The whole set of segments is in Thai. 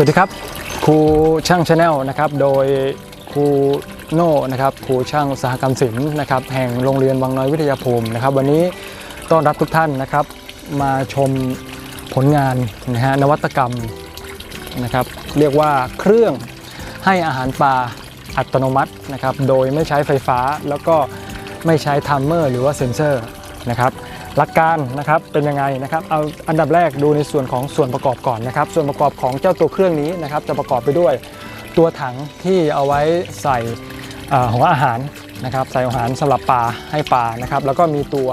สวัสดีครับครูช่างชาแนลนะครับโดยครูโน่นะครับครูช่างอุตสาหกรรมศิลป์นะครับแห่งโรงเรียนวังน้อยวิทยาภูมินะครับ วันนี้ต้อนรับทุกท่านนะครับ มาชมผลงานนะฮะนวัตกรรมนะครับ เรียกว่าเครื่องให้อาหารปลาอัตโนมัตินะครับ โดยไม่ใช้ไฟฟ้าแล้วก็ไม่ใช้ทัมเมอร์หรือว่าเซ็นเซอร์นะครับ หลักการนะครับเป็นยังไงนะครับเอาอันดับแรกดูในส่วนของส่วนประกอบก่อนนะครับ ส่วนประกอบของเจ้าตัวเครื่องนี้นะครับ จะประกอบไปด้วยตัวถังที่เอาไว้ใส่เอ่อหัวอาหารนะครับ ใส่อาหารสำหรับปลาให้ปลานะครับ แล้วก็มีตัว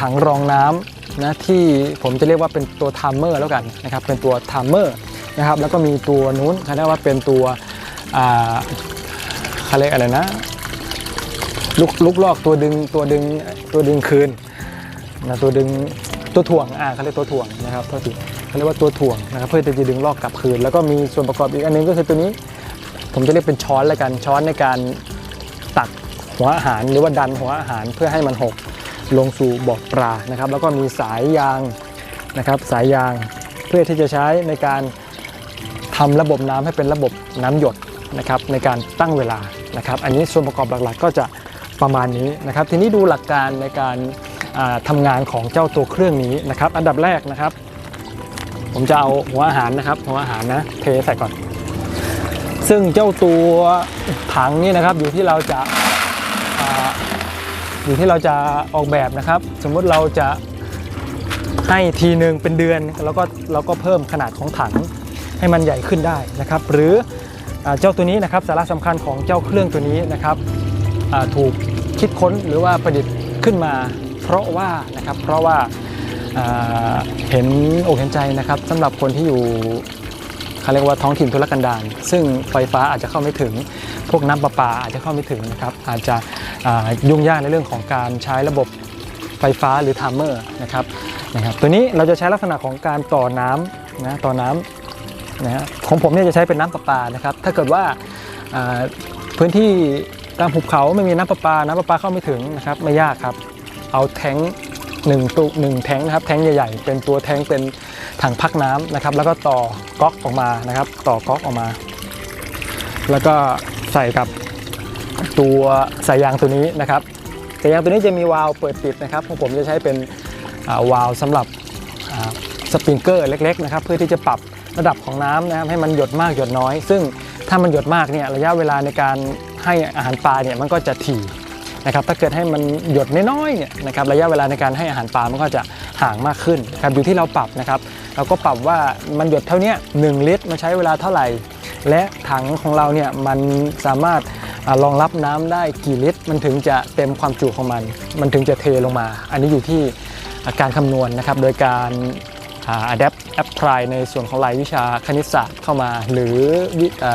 ถังรองน้ำนะที่ผมจะเรียกว่าเป็นตัวทัมเมอร์แล้วกันนะครับ เป็นตัวทัมเมอร์นะครับแล้วก็มีตัวนู้นเขาเรียกว่าเป็นตัวอ่าเขาเรียกอะไรนะลูกลูกลอกตัวดึงตัวดึงตัวดึงคืน นะตัวดึงตัวถ่วงอ่าเขาเรียกตัวถ่วงนะครับโทษทีเขาเรียกว่าตัวถ่วงนะครับเพื่อจะดึงลอกกลับคืน แล้วก็มีส่วนประกอบอีกอันนึงก็คือตัวนี้ ผมจะเรียกเป็นช้อนล้วกันช้อนในการตักหัวอาหารหรือว่าดันหัวอาหารเพื่อให้มันหกลงสู่บ่อปลานะครับ แล้วก็มีสายยางนะครับสายยางเพื่อที่จะใช้ในการทำระบบน้ำให้เป็นระบบน้ำหยดนะครับในการตั้งเวลานะครับ อันนี้ส่วนประกอบหลักๆ ก็จะประมาณนี้นะครับ ทีนี้ดูหลักการในการ ทำงานของเจ้าตัวเครื่องนี้นะครับ อันดับแรกนะครับ ผมจะเอาหัวอาหารนะครับ หัวอาหารนะเทใส่ก่อน ซึ่งเจ้าตัวถังนี่นะครับอยู่ที่เราจะอยู่ที่เราจะออกแบบนะครับ สมมุติเราจะให้ทีหนึ่งเป็นเดือนแล้วก็เราก็เพิ่มขนาดของถังให้มันใหญ่ขึ้นได้นะครับ หรืออเจ้าตัวนี้นะครับสาระสำคัญของเจ้าเครื่องตัวนี้นะครับถูกคิดค้นหรือว่าประดิษฐ์ขึ้นมา เพราะว่านะครับเพราะว่าอ่าเห็นอกเห็นใจนะครับสำหรับคนที่อยู่เขาเรียกว่าท้องถิ่นทุรกันดารซึ่งไฟฟ้าอาจจะเข้าไม่ถึง พวกน้ำประปาอาจจะเข้าไม่ถึงนะครับอาจจะยุ่งยากในเรื่องของการใช้ระบบไฟฟ้าหรือไทม์เมอร์นะครับนะครับ ตัวนี้เราจะใช้ลักษณะของการต่อน้ำนะต่อน้ำนะของผมเนี่ยจะใช้เป็นน้ำประปานะครับ ถ้าเกิดว่าอ่าพื้นที่ตามหุบเขาไม่มีน้ำประปา น้ำประปาเข้าไม่ถึงนะครับไม่ยากครับ เอาแท้งหนึ่งตุหนึ่งแท้งนะครับแท้งใหญ่ๆ เป็นตัวแท้งเป็นถังพักน้ำนะครับ แล้วก็ต่อก๊อกออกมานะครับ ต่อก๊อกออกมา แล้วก็ใส่กับตัวสายยางตัวนี้นะครับสายยางตัวนี้จะมีวาล์วเปิดปิดนะครับของผมจะใช้เป็นวาล์วสำหรับสปริงเกอร์เล็กๆนะครับเพื่อที่จะปรับระดับของน้ำนะครับให้มันหยดมากหยดน้อย ซึ่งถ้ามันหยดมากเนี่ยระยะเวลาในการให้อาหารปลาเนี่ยมันก็จะถี่ นะครับถ้าเกิดให้มันหยดน้อยๆเนี่ยนะครับระยะเวลาในการให้อาหารปลามันก็จะห่างมากขึ้นนะครับอยู่ที่เราปรับนะครับเราก็ปรับว่ามันหยดเท่านี้1ลิตรมันใช้เวลาเท่าไหร่ และถังของเราเนี่ยมันสามารถรองรับน้ำได้กี่ลิตร มันถึงจะเต็มความจุของมัน มันถึงจะเทลงมา อันนี้อยู่ที่การคำนวณนะครับ โดยการอ่า adapt apply ในส่วนของรายวิชาคณิตศาสตร์เข้ามา หรือ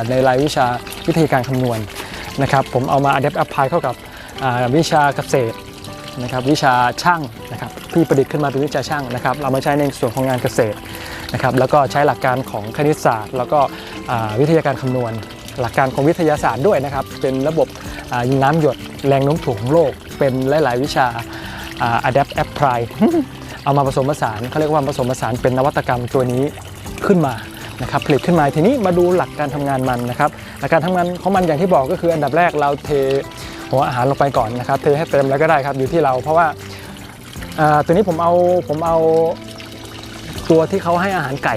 ในรายวิชาวิธีการคำนวณนะครับ ผมเอามา adapt apply เข้ากับ วิชาเกษตรนะครับวิชาช่างนะครับที่ประดิษฐ์ขึ้นมาเป็นวิชาช่างนะครับเรามาใช้ในส่วนของงานเกษตรนะครับแล้วก็ใช้หลักการของคณิตศาสตร์ แล้วก็วิทยาการคำนวณ หลักการของวิทยาศาสตร์ด้วยนะครับเป็นระบบน้ำหยดแรงโน้มถ่วงของโลก เป็นหลาย ๆ วิชาอ่า adapt apply เอามาผสมผสานเขาเรียกว่าผสมผสานเป็นนวัตกรรมตัวนี้ขึ้นมานะครับผลิตขึ้นมาทีนี้มาดูหลักการทำงานมันนะครับหลักการทำงานของมันอย่างที่บอกก็คืออันดับแรกเราเท หัวอาหารลงไปก่อนนะครับเทให้เต็มแล้วก็ได้ครับอยู่ที่เรา เพราะว่าตัวนี้ผมเอาผมเอาตัวที่เขาให้อาหารไก่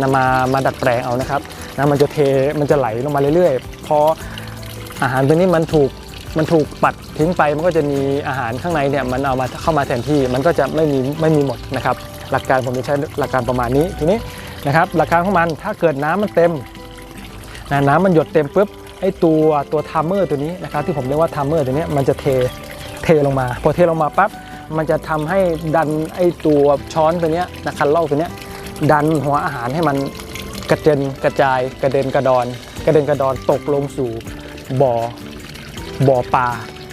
นะมามาดัดแปลงเอานะครับนะมันจะเทมันจะไหลลงมาเรื่อยๆพออาหารตัวนี้มันถูกมันถูกปัดทิ้งไปมันก็จะมีอาหารข้างในเนี่ยมันเอามาเข้ามาแทนที่มันก็จะไม่มีไม่มีหมดนะครับ หลักการผมจะใช้หลักการประมาณนี้ทีนี้นะครับหลักการของมันถ้าเกิดน้ำมันเต็มนะน้ำมันหยดเต็มปุ๊บ ไอ้ตัวตัวทัมเมอร์ตัวนี้นะครับที่ผมเรียกว่าทัมเมอร์ตัวนี้มันจะเทเทลงมา พอเทลงมาปั๊บมันจะทำให้ดันไอ้ตัวช้อนตัวนี้นะคันลอกตัวนี้ดันหัวอาหารให้มันกระเด็นกระจายกระเด็นกระดอน กระเด็นกระดอนตกลงสู่บ่อบ่อปลา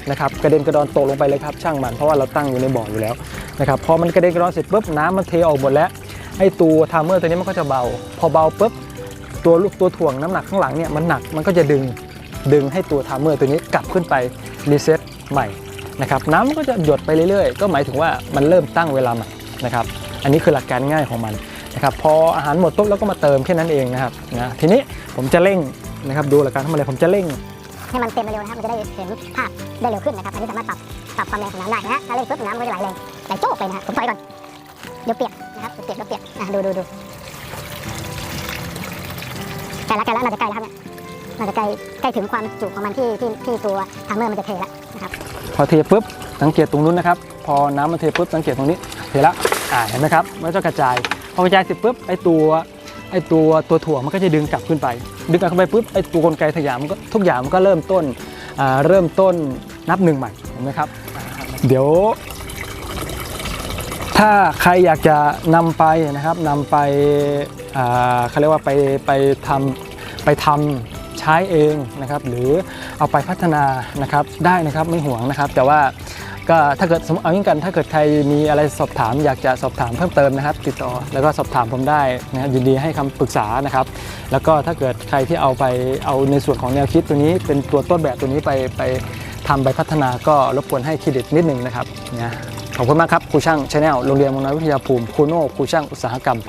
นะครับกระเด็นกระดอนตกลงไปเลยครับช่างมันเพราะว่าเราตั้งอยู่ในบ่ออยู่แล้วนะครับพอมันกระเด็นกระดอนเสร็จปุ๊บน้ำมันเทออกหมดแล้วไอ้ตัวทัมเมอร์ตัวนี้มันก็จะเบา พอเบาปุ๊บ ตัวลูกตัวถ่วงน้ำหนักข้างหลังเนี่ยมันหนักมันก็จะดึงดึงให้ตัวทามเมอร์ตัวนี้กลับขึ้นไปรีเซ็ตใหม่นะครับน้ำมันก็จะหยดไปเรื่อยๆ ก็หมายถึงว่ามันเริ่มตั้งเวลาใหม่นะครับอันนี้คือหลักการง่ายของมันนะครับพออาหารหมดปุ๊บแล้วก็มาเติมแค่นั้นเองนะครับนะทีนี้ผมจะเร่งนะครับดูหลักการทำอะไรผมจะเร่งให้มันเต็มเร็วนะครับมันจะได้เห็นภาพได้เร็วขึ้นนะครับอันนี้สามารถปรับปรับความแรงของน้ำได้นะฮะถ้าเร่งปุ๊บน้ำก็จะไหลแรงไหลโจ๊กเลยนะฮะผมถอยก่อนเดี๋ยวเปียกนะครับเดี๋ยวเปียกเดี๋ยวเปียกอะดูดูดู ล้แล้วใกล้แล้วน่าจะใกล้แล้วครับเนี่ยน่าจะใกล้ใกล้ถึงความจุของมันที่ที่ที่ตัวทัมเมอร์มันจะเทแล้วนะครับพอเทปุ๊บสังเกตตรงนู้นนะครับ พอน้ำมันเทปุ๊บสังเกตตรงนี้เทละอ่าเห็นไหมครับมันจะกระจายพอกระจายเสร็จปุ๊บไอตัวไอตัวตัวถั่วมันก็จะดึงกลับขึ้นไป ดึงกลับเข้าไปปุ๊บไอตัวกลไกทุกอย่างมันก็ทุกอย่างมันก็เริ่มต้นอ่าเริ่มต้นนับหนึ่งใหม่เห็นไหมครับ เดี๋ยว ถ้าใครอยากจะนำไปนะครับนำไปเขาเรียกว่าไปไปทำ ไปทำใช้เองนะครับ หรือเอาไปพัฒนานะครับได้นะครับไม่ห่วงนะครับ แต่ว่าก็ถ้าเกิดเอาอย่างนี้กันถ้าเกิดใครมีอะไรสอบถาม อยากจะสอบถามเพิ่มเติมนะครับ ติดต่อแล้วก็สอบถามผมได้นะครับยินดีให้คำปรึกษานะครับ แล้วก็ถ้าเกิดใครที่เอาไปเอาในส่วนของแนวคิดตัวนี้ เป็นตัวต้นแบบตัวนี้ไปไปทำไปพัฒนาก็รบกวนให้เครดิตนิดหนึ่งนะครับนะขอบคุณมากครับครูช่างชาแนลโรงเรียนมงน้อยวิทยาภูมิครูโน่ครูช่างอุตสาหกรรม